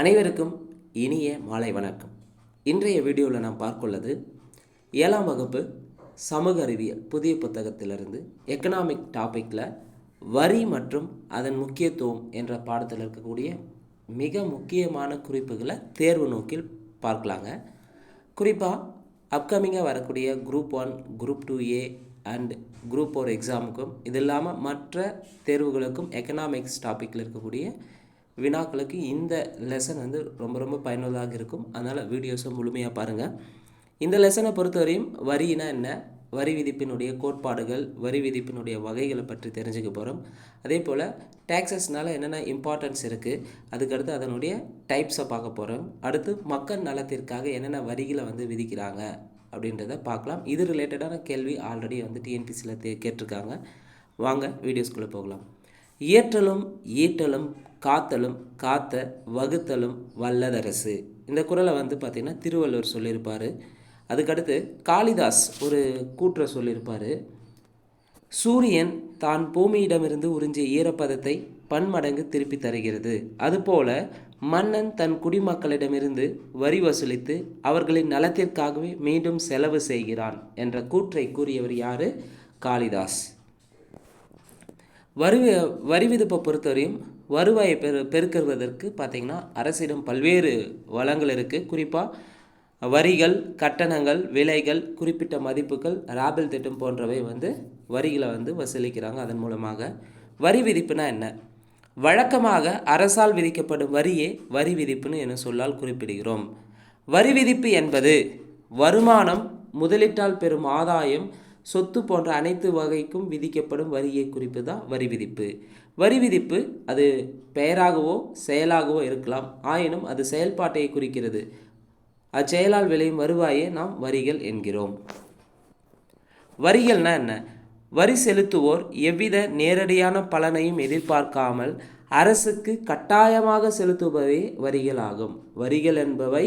அனைவருக்கும் இனிய மாலை வணக்கம். இன்றைய வீடியோவில் நாம் பார்க்குள்ளது ஏழாம் வகுப்பு சமூக அறிவியல் புதிய புத்தகத்திலிருந்து எக்கனாமிக் டாப்பிக்கில் வரி மற்றும் அதன் முக்கியத்துவம் என்ற பாடத்தில் இருக்கக்கூடிய மிக முக்கியமான குறிப்புகளை தேர்வு நோக்கில் பார்க்கலாங்க. குறிப்பாக அப்கமிங்காக வரக்கூடிய group one group two A and group four எக்ஸாமுக்கும் இது இல்லாமல் மற்ற தேர்வுகளுக்கும் எக்கனாமிக்ஸ் டாப்பிக்கில் இருக்கக்கூடிய வினாக்களுக்கு இந்த லெசன் வந்து ரொம்ப ரொம்ப பயனுள்ளதாக இருக்கும். அதனால் வீடியோஸை முழுமையாக பாருங்கள் இந்த லெசனை பொறுத்தவரையும் வரினா என்ன? வரி விதிப்பினுடைய கோட்பாடுகள் வரி விதிப்பினுடைய வகைகளை பற்றி தெரிஞ்சுக்க போகிறோம் அதே போல் டேக்ஸஸ்னால என்னென்ன இம்பார்ட்டன்ஸ் இருக்குது அதுக்கடுத்து அதனுடைய டைப்ஸை பார்க்க போகிறோம் அடுத்து மக்கள் நலத்திற்காக என்னென்ன வரிகளை வந்து விதிக்கிறாங்க அப்படின்றத பார்க்கலாம். இது ரிலேட்டடான கேள்வி ஆல்ரெடி வந்து டிஎன்பிசியில் தே கேட்டிருக்காங்க. வாங்க வீடியோஸ்குள்ளே போகலாம். இயற்றலும் ஈட்டலும் காத்தலும் காத்த வகுத்தலும் வல்லதரசு. இந்த குரலை வந்து பார்த்திங்கன்னா திருவள்ளுவர் சொல்லியிருப்பார். அதுக்கடுத்து காளிதாஸ் ஒரு கூற்றை சொல்லியிருப்பார். சூரியன் தான் பூமியிடமிருந்து உறிஞ்சிய ஈரப்பதத்தை பன்மடங்கு திருப்பி தருகிறது. அதுபோல மன்னன் தன் குடிமக்களிடமிருந்து வரி வசூலித்து அவர்களின் நலத்திற்காகவே மீண்டும் செலவு செய்கிறான் என்ற கூற்றை கூறியவர் யார்? காளிதாஸ். வரி வரி விதிப்பை பொறுத்தவரையும் வருவாயை பெரு பெருக்கிறதற்கு பார்த்திங்கன்னா அரசிடம் பல்வேறு வளங்கள் இருக்குது குறிப்பாக வரிகள் கட்டணங்கள் விலைகள் குறிப்பிட்ட மதிப்புகள் ராபல் திட்டம் போன்றவை வந்து வரிகளை வந்து வசூலிக்கிறாங்க. அதன் மூலமாக வரி விதிப்புனா என்ன? வழக்கமாக அரசால் விதிக்கப்படும் வரியே வரி விதிப்புன்னு என சொல்லால் குறிப்பிடுகிறோம். வரி விதிப்பு என்பது வருமானம் முதலீட்டால் பெறும் ஆதாயம் சொத்து போன்ற அனைத்து வகைக்கும் விதிக்கப்படும் வரியை குறிப்பு தான் வரி விதிப்பு. வரி விதிப்பு அது பெயராகவோ செயலாகவோ இருக்கலாம். ஆயினும் அது செயல்பாட்டை குறிக்கிறது. அச்செயலால் விளையும் வருவாயே நாம் வரிகள் என்கிறோம். வரிகள்னா என்ன? வரி செலுத்துவோர் எவ்வித நேரடியான பலனையும் எதிர்பார்க்காமல் அரசுக்கு கட்டாயமாக செலுத்துபவை வரிகள் ஆகும் வரிகள் என்பவை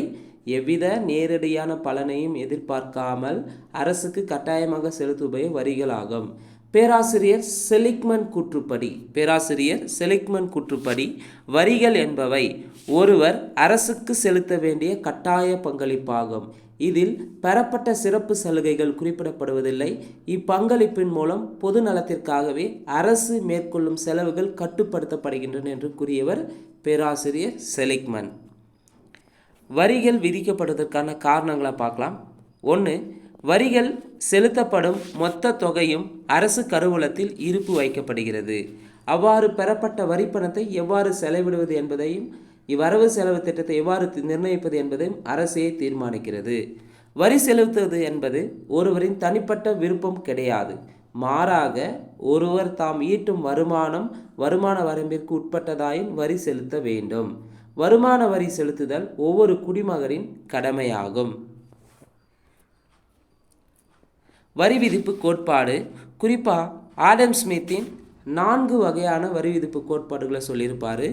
எவ்வித நேரடியான பலனையும் எதிர்பார்க்காமல் அரசுக்கு கட்டாயமாக செலுத்துபவை வரிகளாகும். பேராசிரியர் செலிக்மன் கூற்றுப்படி பேராசிரியர் செலிக்மன் கூற்றுப்படி வரிகள் என்பவை ஒருவர் அரசுக்கு செலுத்த வேண்டிய கட்டாய பங்களிப்பாகும். இதில் பெறப்பட்ட சிறப்பு சலுகைகள் குறிப்பிடப்படுவதில்லை. இப்பங்களிப்பின் மூலம் பொது நலத்திற்காகவே அரசு மேற்கொள்ளும் செலவுகள் கட்டுப்படுத்தப்படுகின்றன என்று கூறியவர் பேராசிரியர் செலிக்மன். வரிகள் விதிக்கப்படுவதற்கான காரணங்களை பார்க்கலாம். ஒன்று வரிகள் செலுத்தப்படும் மொத்த தொகையும் அரசு கருவூலத்தில் இருப்பு வைக்கப்படுகிறது. அவ்வாறு பெறப்பட்ட வரிப்பணத்தை எவ்வாறு செலவிடுவது என்பதையும் இவ்வரவு செலவு திட்டத்தை எவ்வாறு நிர்ணயிப்பது என்பதையும் அரசே தீர்மானிக்கிறது. வரி செலுத்துவது என்பது ஒருவரின் தனிப்பட்ட விருப்பம் கிடையாது. மாறாக ஒருவர் தாம் ஈட்டும் வருமானம் வருமான வரம்பிற்கு உட்பட்டதாயின் வரி செலுத்த வேண்டும். வருமான வரி செலுத்துதல் ஒவ்வொரு குடிமகனின் கடமையாகும். வரி விதிப்பு கோட்பாடு. குறிப்பாக ஆடம் ஸ்மித்தின் நான்கு வகையான வரி விதிப்பு கோட்பாடுகளை சொல்லியிருப்பார்.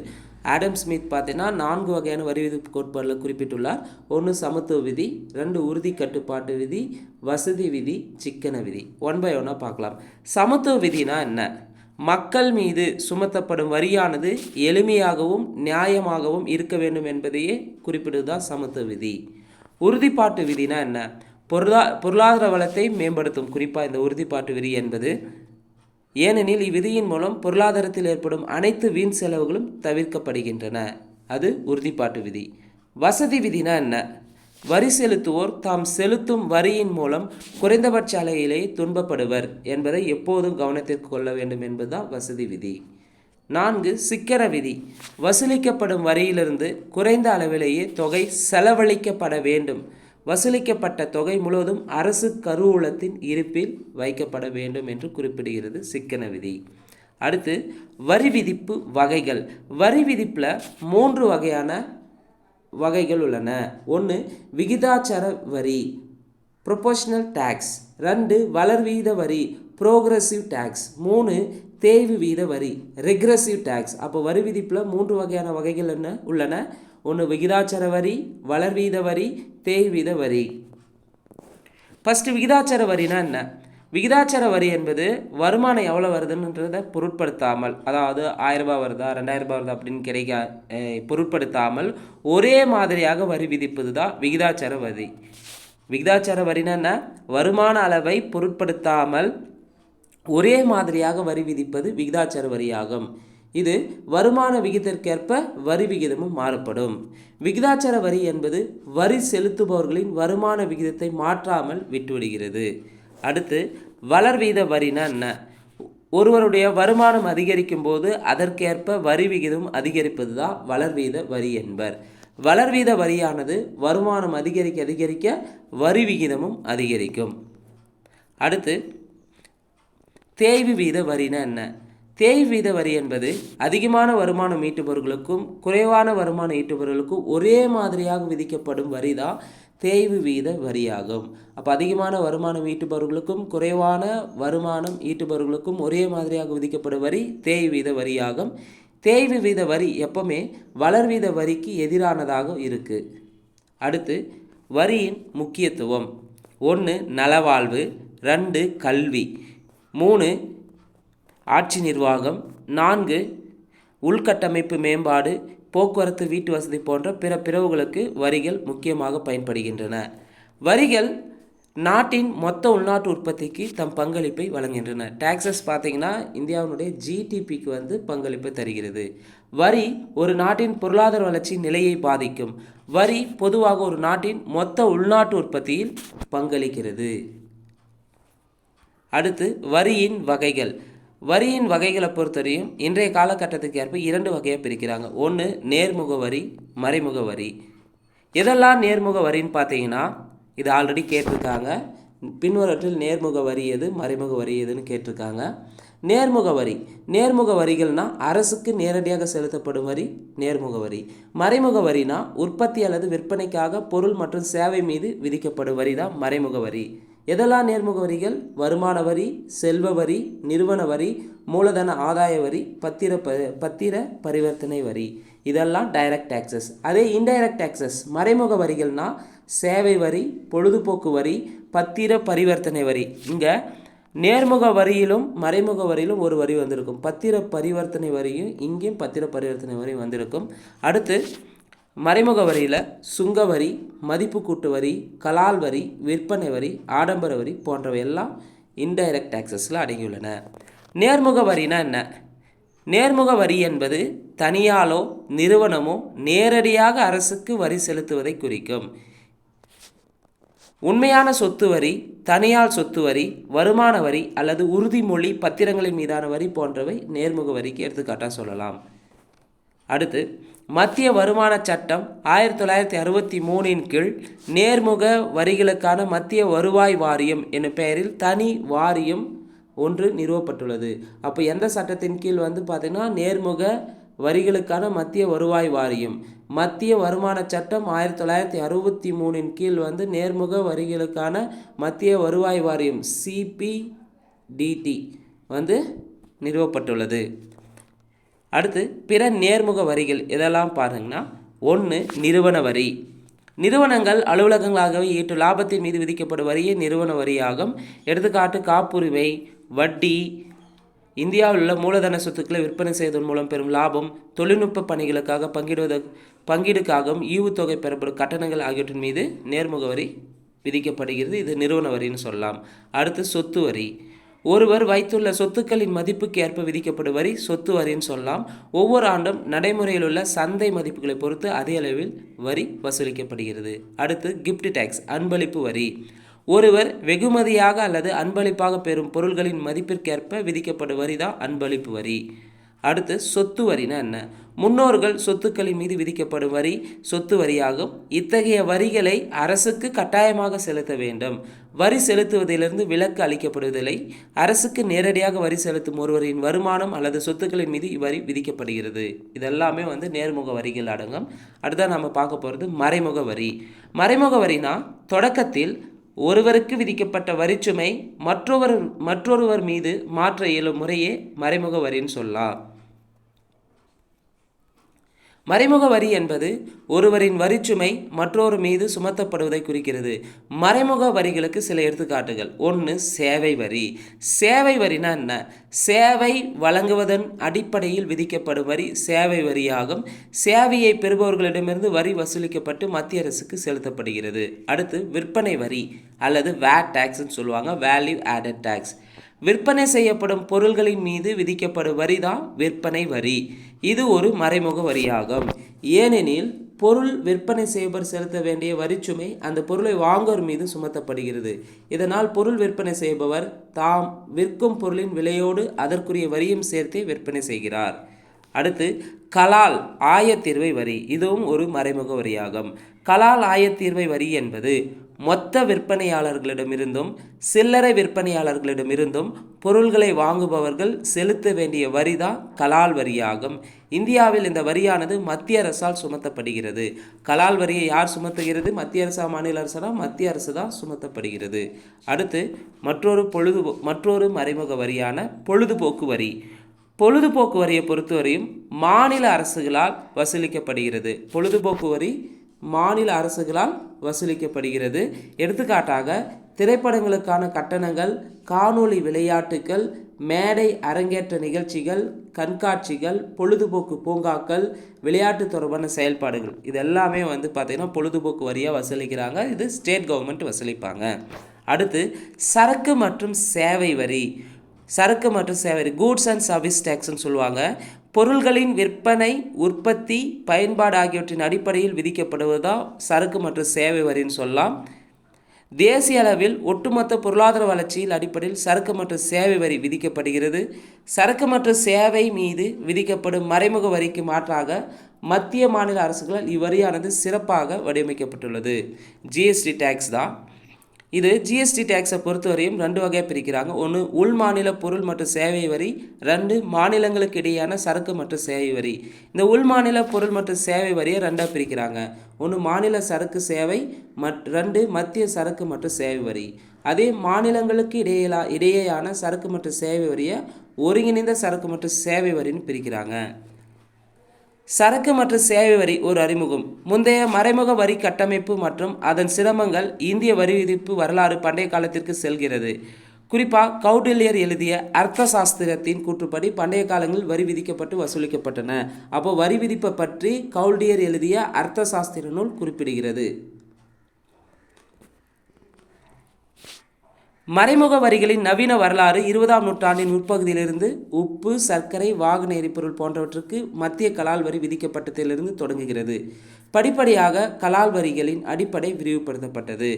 ஆடம் ஸ்மித் பார்த்தீங்கன்னா நான்கு வகையான வரி விதிப்பு கோட்பாடுகளை குறிப்பிட்டுள்ளார். ஒன்று சமத்துவ விதி ரெண்டு உறுதி கட்டுப்பாட்டு விதி வசதி விதி சிக்கன விதி. ஒன் பை ஒன்னாக பார்க்கலாம். சமத்துவ விதினா என்ன? மக்கள் மீது சுமத்தப்படும் வரியானது எளிமையாகவும் நியாயமாகவும் இருக்க வேண்டும் என்பதையே குறிப்பிடுவதுதான் சமத்துவ விதி. உறுதிப்பாட்டு விதினா என்ன? பொருளா பொருளாதார வளத்தை மேம்படுத்தும். குறிப்பாக இந்த உறுதிப்பாட்டு விதி என்பது. ஏனெனில் இவ்விதியின் மூலம் பொருளாதாரத்தில் ஏற்படும் அனைத்து வீண் செலவுகளும் தவிர்க்கப்படுகின்றன. அது உறுதிப்பாட்டு விதி. வசதி விதினா என்ன? வரி செலுத்துவோர் தாம் செலுத்தும் வரியின் மூலம் குறைந்தபட்ச அலையிலேயே துன்பப்படுவர் என்பதை எப்போதும் கவனத்திற்கு கொள்ள வேண்டும் என்பதுதான் வசதி விதி. நான்கு சிக்கர விதி. வசூலிக்கப்படும் வரியிலிருந்து குறைந்த அளவிலேயே தொகை செலவழிக்கப்பட வேண்டும். வசூலிக்கப்பட்ட தொகை முழுவதும் அரசு கருவூலத்தின் இருப்பில் வைக்கப்பட வேண்டும் என்று குறிப்பிடுகிறது சிக்கன விதி. அடுத்து வரி விதிப்பு வகைகள். வரி விதிப்பில் மூன்று வகையான வகைகள் உள்ளன. ஒன்று விகிதாச்சார வரி ப்ரொபோஷனல் டேக்ஸ் ரெண்டு வளர்வீத வரி ப்ரோக்ரஸிவ் டேக்ஸ் மூணு தேய்வு வீத வரி ரெக்ரஸிவ் டேக்ஸ் அப்போ வரி விதிப்பில் மூன்று வகையான வகைகள் என்ன? உள்ளன. ஒன்று விகிதாச்சார வரி வளர்வீத வரி தேய்வீத வரி ஃபஸ்ட்டு விகிதாச்சார வரினா என்ன? விகிதாச்சார வரி என்பது வருமானம் எவ்வளோ வருதுன்றதை பொருட்படுத்தாமல் அதாவது ஆயிரம் ரூபாய் வருதா ரெண்டாயிரம் ரூபாய் வருதா அப்படின்னு கிடைக்க பொருட்படுத்தாமல் ஒரே மாதிரியாக வரி விதிப்பது தான் விகிதாச்சார வரி விகிதாச்சார வரினா என்ன? வருமான அளவை பொருட்படுத்தாமல் ஒரே மாதிரியாக வரி விதிப்பது விகிதாச்சார வரியாகும் இது வருமான விகிதத்திற்கேற்ப வரி விகிதமும் மாறுபடும் விகிதாச்சார வரி என்பது வரி செலுத்துபவர்களின் வருமான விகிதத்தை மாற்றாமல் விட்டுவிடுகிறது. அடுத்து வளர்வீத வரினா என்ன? ஒருவருடைய வருமானம் அதிகரிக்கும் போது அதற்கேற்ப வரி விகிதம் அதிகரிப்பது தான் வளர்வீத வரி என்பர். வளர்வீத வரியானது வருமானம் அதிகரிக்க அதிகரிக்க வரி விகிதமும் அதிகரிக்கும். அடுத்து தேய்வு வீத வரினா என்ன? தேய்வு வீத வரி என்பது அதிகமான வருமானம் ஈட்டுபவர்களுக்கும் குறைவான வருமானம் ஈட்டுபவர்களுக்கும் ஒரே மாதிரியாக விதிக்கப்படும் வரி தான் தேய்வு வீத வரியாகும் அப்போ அதிகமான வருமானம் ஈட்டுபவர்களுக்கும் குறைவான வருமானம் ஈட்டுபவர்களுக்கும் ஒரே மாதிரியாக விதிக்கப்படும் வரி தேய்வு வீத வரியாகும் தேய்வு வீத வரி எப்பவுமே வளர்வீத வரிக்கு எதிரானதாக இருக்குது அடுத்து வரியின் முக்கியத்துவம். ஒன்று நலவாழ்வு. ரெண்டு கல்வி. மூணு ஆட்சி நிர்வாகம் நான்கு உள்கட்டமைப்பு மேம்பாடு போக்குவரத்து வீட்டு வசதி போன்ற பிற பிறவுகளுக்கு வரிகள் முக்கியமாக பயன்படுகின்றன. வரிகள் நாட்டின் மொத்த உள்நாட்டு உற்பத்திக்கு தம் பங்களிப்பை வழங்குகின்றன. டாக்ஸஸ் பார்த்திங்கன்னா இந்தியாவினுடைய ஜிடிபிக்கு வந்து பங்களிப்பை தருகிறது. வரி ஒரு நாட்டின் பொருளாதார வளர்ச்சி நிலையை பாதிக்கும். வரி பொதுவாக ஒரு நாட்டின் மொத்த உள்நாட்டு உற்பத்தியில் பங்களிக்கிறது. அடுத்து வரியின் வகைகள். வரியின் வகைகளை பொறுத்தவரையும் இன்றைய காலகட்டத்துக்கு ஏற்ப இரண்டு வகையாக பிரிக்கிறாங்க. ஒன்று நேர்முக வரி மறைமுக வரி. எதெல்லாம் நேர்முக வரின்னு பார்த்தீங்கன்னா இது ஆல்ரெடி கேட்டிருக்காங்க. பின்வரற்றில் நேர்முக வரி எது மறைமுக வரி எதுன்னு கேட்டிருக்காங்க. நேர்முக வரி. நேர்முக வரிகள்னால் அரசுக்கு நேரடியாக செலுத்தப்படும் வரி நேர்முக வரி. மறைமுக வரினா உற்பத்தி அல்லது விற்பனைக்காக பொருள் மற்றும் சேவை மீது விதிக்கப்படும் வரி தான் மறைமுக வரி. எதெல்லாம் நேர்முக வரிகள்? வருமான வரி செல்வ வரி நிறுவன வரி மூலதன ஆதாய வரி பத்திர ப பத்திர பரிவர்த்தனை வரி. இதெல்லாம் டைரக்ட் டேக்ஸஸ் அதே இன்டைரக்ட் டேக்ஸஸ் மறைமுக வரிகள்னால் சேவை வரி பொழுதுபோக்கு வரி பத்திர பரிவர்த்தனை வரி. இங்கே நேர்முக வரியிலும் மறைமுக வரியிலும் ஒரு வரி வந்திருக்கும். பத்திர பரிவர்த்தனை வரியும் இங்கேயும் பத்திர பரிவர்த்தனை வரி வந்திருக்கும். அடுத்து மறைமுக வரியில் சுங்க வரி மதிப்பு கூட்டு வரி கலால் வரி விற்பனை வரி ஆடம்பர வரி போன்றவை எல்லாம் இன்டைரக்ட் டேக்ஸஸில் அடங்கியுள்ளன. நேர்முக வரினா என்ன? நேர்முக வரி என்பது தனியாலோ நிறுவனமோ நேரடியாக அரசுக்கு வரி செலுத்துவதை குறிக்கும். உண்மையான சொத்து வரி தனியார் சொத்து வரி வருமான வரி அல்லது உறுதிமொழி பத்திரங்களின் மீதான வரி போன்றவை நேர்முக வரிக்கு எடுத்துக்காட்டாக சொல்லலாம். அடுத்து மத்திய வருமான சட்டம் ஆயிரத்தி தொள்ளாயிரத்தி அறுபத்தி மூணின் கீழ் நேர்முக வரிகளுக்கான மத்திய வருவாய் வாரியம் என்னும் பெயரில் தனி வாரியம் ஒன்று நிறுவப்பட்டுள்ளது. அப்போ எந்த சட்டத்தின் கீழ் வந்து பார்த்திங்கன்னா நேர்முக வரிகளுக்கான மத்திய வருவாய் வாரியம். மத்திய வருமான சட்டம் ஆயிரத்தி தொள்ளாயிரத்தி அறுபத்தி மூணின் கீழ் வந்து நேர்முக வரிகளுக்கான மத்திய வருவாய் வாரியம் சிபிடிடி வந்து நிறுவப்பட்டுள்ளது. அடுத்து பிற நேர்முக வரிகள் இதெல்லாம் பாருங்கன்னா? ஒன்று நிறுவன வரி. நிறுவனங்கள் அலுவலகங்களாகவே ஈட்டு லாபத்தின் மீது விதிக்கப்படும் வரியே நிறுவன வரியாகும். எடுத்துக்காட்டு காப்புரிமை வட்டி. இந்தியாவில் உள்ள மூலதன சொத்துக்களை விற்பனை செய்வதன் மூலம் பெறும் லாபம் தொழில்நுட்ப பணிகளுக்காக பங்கிடுவத பங்கீடுக்காகவும் ஈவுத்தொகை பெறப்படும் கட்டணங்கள் ஆகியவற்றின் மீது நேர்முக வரி விதிக்கப்படுகிறது. இது நிறுவன வரின்னு சொல்லலாம். அடுத்து சொத்து வரி. ஒருவர் வைத்துள்ள சொத்துக்களின் மதிப்புக்கு ஏற்ப விதிக்கப்படும் வரி சொத்து வரின்னு சொல்லலாம். ஒவ்வொரு ஆண்டும் நடைமுறையில் உள்ள சந்தை மதிப்புகளை பொறுத்து அதே அளவில் வரி வசூலிக்கப்படுகிறது. அடுத்து கிஃப்ட் டேக்ஸ் அன்பளிப்பு வரி. ஒருவர் வெகுமதியாக அல்லது அன்பளிப்பாக பெறும் பொருள்களின் மதிப்பிற்கேற்ப விதிக்கப்படும் வரி தான் அன்பளிப்பு வரி. அடுத்து சொத்து வரினா என்ன? முன்னோர்கள் சொத்துக்களின் மீது விதிக்கப்படும் வரி சொத்து வரியாகும். இத்தகைய வரிகளை அரசுக்கு கட்டாயமாக செலுத்த வேண்டும். வரி செலுத்துவதிலிருந்து விலக்கு அளிக்கப்படுவதில்லை. அரசுக்கு நேரடியாக வரி செலுத்தும் ஒருவரின் வருமானம் அல்லது சொத்துக்களின் மீது இவ்வரி விதிக்கப்படுகிறது. இதெல்லாமே வந்து நேர்முக வரிகள் அடங்கும். அடுத்தா நம்ம பார்க்க போகிறது மறைமுக வரி. மறைமுக வரினா தொடக்கத்தில் ஒருவருக்கு விதிக்கப்பட்ட வரிச்சுமை மற்றொரு மற்றொருவர் மீது மாற்ற இயலும் முறையே மறைமுக வரின்னு சொல்லலாம். மறைமுக வரி என்பது ஒருவரின் வரிச்சுமை மற்றொரு மீது சுமத்தப்படுவதை குறிக்கிறது. மறைமுக வரிகளுக்கு சில எடுத்துக்காட்டுகள். ஒன்று சேவை வரி. சேவை வரினா என்ன? சேவை வழங்குவதன் அடிப்படையில் விதிக்கப்படும் வரி சேவை வரியாகும். சேவையை பெறுபவர்களிடமிருந்து வரி வசூலிக்கப்பட்டு மத்திய அரசுக்கு செலுத்தப்படுகிறது. அடுத்து விற்பனை வரி அல்லது வேட் டேக்ஸ்ன்னு சொல்லுவாங்க. வேல்யூ ஆடட் டேக்ஸ் விற்பனை செய்யப்படும் பொருள்களின் மீது விதிக்கப்படும் வரி தான் விற்பனை வரி. இது ஒரு மறைமுக வரியாகும். ஏனெனில் பொருள் விற்பனை செய்பவர் செலுத்த வேண்டிய வரிச்சுமை அந்த பொருளை வாங்குவோர் மீது சுமத்தப்படுகிறது. இதனால் பொருள் விற்பனை செய்பவர் தாம் விற்கும் பொருளின் விலையோடு அதற்குரிய வரியும் சேர்த்தே விற்பனை செய்கிறார். அடுத்து கலால் ஆயத்தீர்வை வரி. இதுவும் ஒரு மறைமுக வரியாகும். கலால் ஆயத்தீர்வை வரி என்பது மொத்த விற்பனையாளர்களிடமிருந்தும் சில்லறை விற்பனையாளர்களிடமிருந்தும் பொருள்களை வாங்குபவர்கள் செலுத்த வேண்டிய வரி தான் கலால் வரியாகும். இந்தியாவில் இந்த வரியானது மத்திய அரசால் சுமத்தப்படுகிறது. கலால் வரியை யார் சுமத்துகிறது? மத்திய அரசா மாநில அரசா மத்திய அரசு தான் சுமத்தப்படுகிறது. அடுத்து மற்றொரு பொழுது மற்றொரு மறைமுக வரியான பொழுதுபோக்கு வரி. பொழுதுபோக்கு வரியை பொறுத்தவரையும் மாநில அரசுகளால் வசூலிக்கப்படுகிறது. பொழுதுபோக்கு வரி மாநில அரசுகளால் வசூலிக்கப்படுகிறது. எடுத்துக்காட்டாக திரைப்படங்களுக்கான கட்டணங்கள் காணொளி விளையாட்டுகள் மேடை அரங்கேற்ற நிகழ்ச்சிகள் கண்காட்சிகள் பொழுதுபோக்கு பூங்காக்கள் விளையாட்டு தொடர்பான செயல்பாடுகள். இது எல்லாமே வந்து பார்த்திங்கன்னா பொழுதுபோக்கு வரியாக வசூலிக்கிறாங்க. இது ஸ்டேட் கவர்மெண்ட் வசூலிப்பாங்க. அடுத்து சரக்கு மற்றும் சேவை வரி. சரக்கு மற்றும் சேவை வரி கூட்ஸ் அண்ட் சர்வீஸ் டேக்ஸ்னு சொல்லுவாங்க. பொருள்களின் விற்பனை உற்பத்தி பயன்பாடு ஆகியவற்றின் அடிப்படையில் விதிக்கப்படுவதுதான் சரக்கு மற்றும் சேவை வரின்னு சொல்லலாம். தேசிய அளவில் ஒட்டுமொத்த பொருளாதார வளர்ச்சியில் அடிப்படையில் சரக்கு மற்றும் சேவை வரி விதிக்கப்படுகிறது. சரக்கு மற்றும் சேவை மீது விதிக்கப்படும் மறைமுக வரிக்கு மாற்றாக மத்திய மாநில அரசுகளால் இவ்வரியானது சிறப்பாக வடிவமைக்கப்பட்டுள்ளது. ஜிஎஸ்டி டேக்ஸ் தான். இது ஜிஎஸ்டி டேக்ஸை பொறுத்தவரையும் ரெண்டு வகையாக பிரிக்கிறாங்க. ஒன்று உள் மாநில பொருள் மற்றும் சேவை வரி. ரெண்டு மாநிலங்களுக்கு இடையேயான சரக்கு மற்றும் சேவை வரி. இந்த உள் மாநில பொருள் மற்றும் சேவை வரியை ரெண்டாக பிரிக்கிறாங்க. ஒன்று மாநில சரக்கு சேவை மட் ரெண்டு மத்திய சரக்கு மற்றும் சேவை வரி. அதே மாநிலங்களுக்கு இடையிலா இடையேயான சரக்கு மற்றும் சேவை வரியை ஒருங்கிணைந்த சரக்கு மற்றும் சேவை வரின்னு பிரிக்கிறாங்க. சரக்கு மற்றும் சேவை வரி ஒரு அறிமுகம். முந்தைய மறைமுக வரி கட்டமைப்பு மற்றும் அதன் சிரமங்கள் இந்திய வரி விதிப்பு வரலாறு பண்டைய காலத்திற்கு செல்கிறது. குறிப்பாக கௌடில்யர் எழுதிய அர்த்த சாஸ்திரத்தின் கூற்றுப்படி பண்டைய காலங்களில் வரி விதிக்கப்பட்டு வசூலிக்கப்பட்டன. அப்போ வரி விதிப்பை பற்றி கௌடியர் எழுதிய அர்த்த சாஸ்திர நூல் குறிப்பிடுகிறது. மறைமுக வரிகளின் நவீன வரலாறு இருபதாம் நூற்றாண்டின் முற்பகுதியிலிருந்து உப்பு சர்க்கரை வாகன எரிபொருள் போன்றவற்றுக்கு மத்திய கலால் வரி விதிக்கப்பட்டதிலிருந்து தொடங்குகிறது. படிப்படியாக கலால் வரிகளின் அடிப்படை விரிவுபடுத்தப்பட்டது.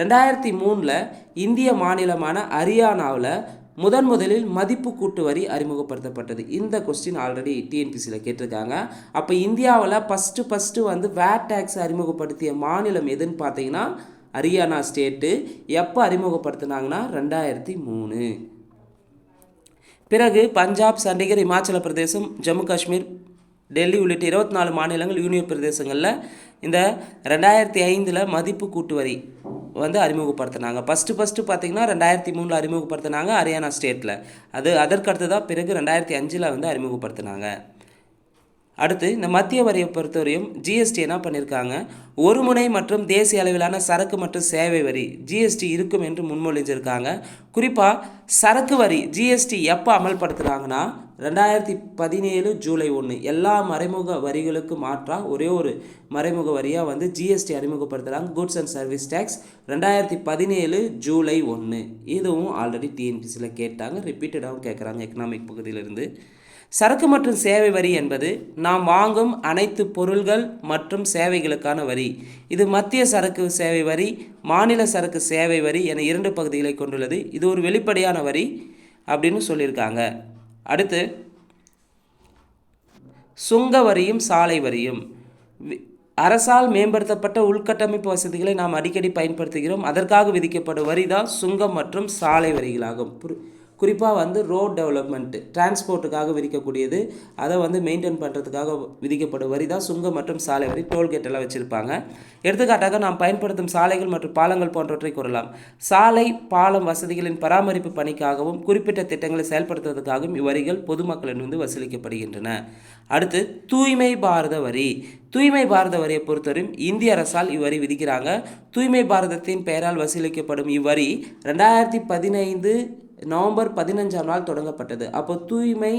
ரெண்டாயிரத்தி மூணில் இந்திய மாநிலமான ஹரியானாவில் முதன் முதலில் மதிப்பு கூட்டு வரி அறிமுகப்படுத்தப்பட்டது. இந்த கொஸ்டின் ஆல்ரெடி டிஎன்பிசியில் கேட்டிருக்காங்க. அப்போ இந்தியாவில் ஃபஸ்ட்டு ஃபஸ்ட்டு வந்து வேட் டேக்ஸ் அறிமுகப்படுத்திய மாநிலம் எதுன்னு பார்த்தீங்கன்னா ஹரியானா ஸ்டேட்டு எப்போ அறிமுகப்படுத்தினாங்கன்னா ரெண்டாயிரத்தி மூணு. பிறகு பஞ்சாப் சண்டிகர் இமாச்சல பிரதேசம் ஜம்மு காஷ்மீர் டெல்லி உள்ளிட்ட இருபத்தி நாலு மாநிலங்கள் யூனியன் பிரதேசங்களில் இந்த ரெண்டாயிரத்தி ஐந்தில் மதிப்பு கூட்டு வரி வந்து அறிமுகப்படுத்தினாங்க. ஃபஸ்ட்டு ஃபஸ்ட்டு பார்த்தீங்கன்னா ரெண்டாயிரத்தி மூணில் அறிமுகப்படுத்தினாங்க ஹரியானா ஸ்டேட்டில் அது அதற்கடுத்து தான் பிறகு ரெண்டாயிரத்தி அஞ்சில் வந்து அறிமுகப்படுத்தினாங்க. அடுத்து இந்த மத்திய வரியை பொறுத்தவரையும் ஜிஎஸ்டி என்ன பண்ணியிருக்காங்க ஒரு முனை மற்றும் தேசிய அளவிலான சரக்கு மற்றும் சேவை வரி ஜிஎஸ்டி இருக்கும் என்று முன்மொழிஞ்சிருக்காங்க. குறிப்பாக சரக்கு வரி ஜிஎஸ்டி எப்போ அமல்படுத்துகிறாங்கன்னா ரெண்டாயிரத்தி பதினேழு ஜூலை ஒன்று எல்லா மறைமுக வரிகளுக்கு மாற்றாக ஒரே ஒரு மறைமுக வரியாக வந்து ஜிஎஸ்டி அறிமுகப்படுத்துகிறாங்க குட்ஸ் அண்ட் சர்வீஸ் டேக்ஸ் ரெண்டாயிரத்தி பதினேழு ஜூலை ஒன்று இதுவும் ஆல்ரெடி டிஎன்பிசியில் கேட்டாங்க ரிப்பீட்டடாகவும் கேட்குறாங்க எக்கனாமிக் பகுதியிலிருந்து. சரக்கு மற்றும் சேவை வரி என்பது நாம் வாங்கும் அனைத்து பொருள்கள் மற்றும் சேவைகளுக்கான வரி. இது மத்திய சரக்கு சேவை வரி மாநில சரக்கு சேவை வரி என இரண்டு பகுதிகளை கொண்டுள்ளது. இது ஒரு வெளிப்படையான வரி அப்படின்னு சொல்லியிருக்காங்க. அடுத்து சுங்க வரியும் சாலை வரியும். அரசால் மேம்படுத்தப்பட்ட உள்கட்டமைப்பு வசதிகளை நாம் அடிக்கடி பயன்படுத்துகிறோம். அதற்காக விதிக்கப்படும் வரி தான் சுங்கம் மற்றும் சாலை வரிகளாகும். புரி குறிப்பாக வந்து ரோட் டெவலப்மெண்ட்டு டிரான்ஸ்போர்ட்டுக்காக விதிக்கக்கூடியது. அதை வந்து மெயின்டைன் பண்ணுறதுக்காக விதிக்கப்படும் வரி தான் சுங்கம் மற்றும் சாலை வரி. டோல்கேட் எல்லாம் வச்சுருப்பாங்க. எடுத்துக்காட்டாக நாம் பயன்படுத்தும் சாலைகள் மற்றும் பாலங்கள் போன்றவற்றை கூறலாம். சாலை பாலம் வசதிகளின் பராமரிப்பு பணிக்காகவும் குறிப்பிட்ட திட்டங்களை செயல்படுத்துவதற்காகவும் இவ்வரிகள் பொதுமக்களிடமிருந்து வசூலிக்கப்படுகின்றன. அடுத்து தூய்மை பாரத வரி. தூய்மை பாரத வரியை பொறுத்தவரையும் இந்திய அரசால் இவ்வரி விதிக்கிறாங்க. தூய்மை பாரதத்தின் பெயரால் வசூலிக்கப்படும் இவ்வரி ரெண்டாயிரத்தி பதினைந்து நவம்பர் பதினஞ்சாம் நாள் தொடங்கப்பட்டது. அப்போ தூய்மை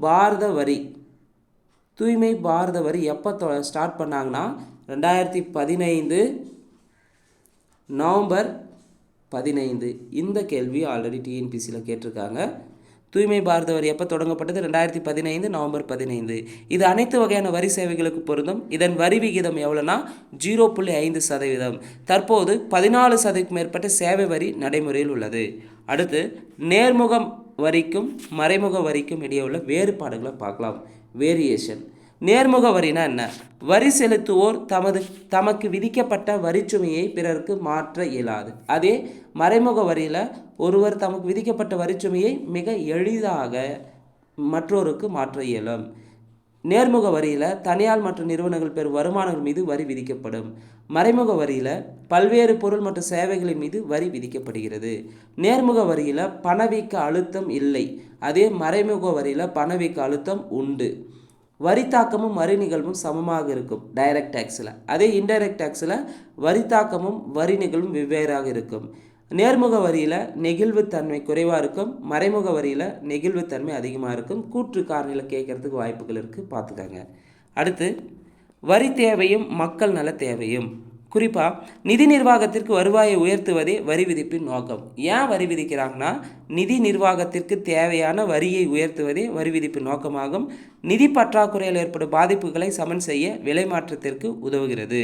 பாரத வரி. தூய்மை பாரத வரி எப்போ ஸ்டார்ட் பண்ணாங்கன்னா ரெண்டாயிரத்தி பதினைந்து நவம்பர் பதினைந்து. இந்த கேள்வி ஆல்ரெடி டிஎன்பிசியில் கேட்டிருக்காங்க. தூய்மை பாரத வரி எப்போ தொடங்கப்பட்டது? ரெண்டாயிரத்தி பதினைந்து நவம்பர் பதினைந்து. இது அனைத்து வகையான வரி சேவைகளுக்கு பொருந்தும். இதன் வரி விகிதம் எவ்வளோனா ஜீரோ புள்ளி ஐந்து சதவீதம். தற்போது பதினாலு சதவீதம் மேற்பட்ட சேவை வரி நடைமுறையில் உள்ளது. அடுத்து நேர்முகம் வரிக்கும் மறைமுக வரிக்கும் இடையே உள்ள வேறுபாடுகளை பார்க்கலாம். வேரியேஷன் நேர்முக வரினா என்ன? வரி செலுத்துவோர் தமது தமக்கு விதிக்கப்பட்ட வரிச்சுமையை பிறருக்கு மாற்ற இயலாது. அதே மறைமுக வரியில் ஒருவர் தமக்கு விதிக்கப்பட்ட வரிச்சுமையை மிக எளிதாக மற்றோருக்கு மாற்ற இயலும். நேர்முக வரியில் தனியார் மற்றும் நிறுவனங்கள் பெறும் வருமானங்கள் மீது வரி விதிக்கப்படும். மறைமுக வரியில் பல்வேறு பொருள் மற்றும் சேவைகளின் மீது வரி விதிக்கப்படுகிறது. நேர்முக வரியில் பணவீக்க அழுத்தம் இல்லை. அதே மறைமுக வரியில் பணவீக்க அழுத்தம் உண்டு. வரி தாக்கமும் வரி நிகழ்வும் சமமாக இருக்கும். டைரக்ட் டேக்ஸில். அதே இன்டைரக்ட் டேக்ஸில் வரி தாக்கமும் வரி நிகழ்வும் வெவ்வேறாக இருக்கும். நேர்முக வரியில் நெகிழ்வுத்தன்மை குறைவாக இருக்கும். மறைமுக வரியில் நெகிழ்வுத்தன்மை அதிகமாக இருக்கும். கூற்று காரணியில் கேட்கறதுக்கு வாய்ப்புகள் இருக்குது பார்த்துக்கோங்க. அடுத்து வரி தேவையும் மக்கள் நல தேவையும். குறிப்பாக நிதி நிர்வாகத்திற்கு வருவாயை உயர்த்துவதே வரி விதிப்பின் நோக்கம். ஏன் வரி விதிக்கிறாங்கன்னா நிதி நிர்வாகத்திற்கு தேவையான வரியை உயர்த்துவதே வரி விதிப்பின் நோக்கமாகும். நிதி பற்றாக்குறையில் ஏற்படும் பாதிப்புகளை சமன் செய்ய விலை மாற்றத்திற்கு உதவுகிறது.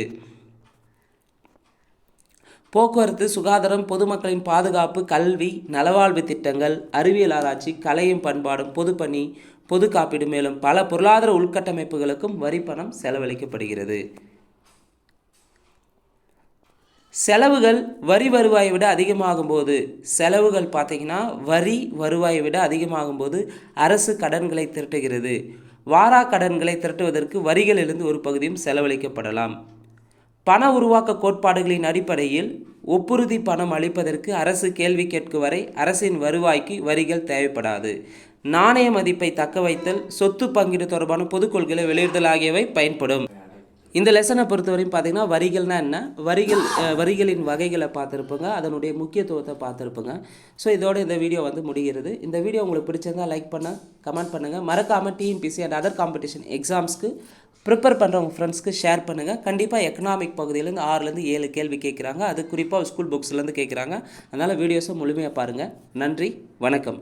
போக்குவரத்து சுகாதாரம் பொதுமக்களின் பாதுகாப்பு கல்வி நலவாழ்வு திட்டங்கள் அறிவியல் ஆராய்ச்சி கலையும் பண்பாடும் பொதுப்பணி பொது காப்பீடு மேலும் பல பொருளாதார உள்கட்டமைப்புகளுக்கும் வரி பணம் செலவழிக்கப்படுகிறது. செலவுகள் வரி வருவாயை விட அதிகமாகும் போது செலவுகள் பார்த்தீங்கன்னா வரி வருவாயை விட அதிகமாகும் போது அரசு கடன்களை திரட்டுகிறது. வாரா கடன்களை திரட்டுவதற்கு வரிகளிலிருந்து ஒரு பகுதியும் செலவழிக்கப்படலாம். பண உருவாக்க கோட்பாடுகளின் அடிப்படையில் ஒப்புறுதி பணம் அளிப்பதற்கு அரசு கேள்வி கேட்கும் வரை அரசின் வருவாய்க்கு வரிகள் தேவைப்படாது. நாணய மதிப்பை தக்க வைத்தல் சொத்து பங்கீடு தொடர்பான பொதுக்கொள்கைகளை வெளியிடுதல் ஆகியவை பயன்படும். இந்த லெசனை பொறுத்தவரையும் பார்த்தீங்கன்னா வரிகள்னால் என்ன? வரிகள் வரிகளின் வகைகளை பார்த்துருப்போங்க. அதனுடைய முக்கியத்துவத்தை பார்த்துருப்போங்க. ஸோ இதோட இந்த வீடியோ வந்து முடிகிறது. இந்த வீடியோ உங்களுக்கு பிடிச்சிருந்தால் லைக் பண்ண கமெண்ட் பண்ணுங்கள் மறக்காமல் டிஎன்பிசி அண்ட் அதர் காம்படிஷன் எக்ஸாம்ஸ்க்கு ப்ரிப்பேர் பண்ணுற உங்கள் ஃப்ரெண்ட்ஸ்க்கு ஷேர் பண்ணுங்கள் கண்டிப்பாக எக்கனாமிக் பகுதியிலேருந்து ஆறுலேருந்து ஏழு கேள்வி கேட்குறாங்க. அது குறிப்பாக ஸ்கூல் புக்ஸ்லேருந்து கேட்குறாங்க. அதனால் வீடியோஸை முழுமையாக பாருங்கள் நன்றி வணக்கம்.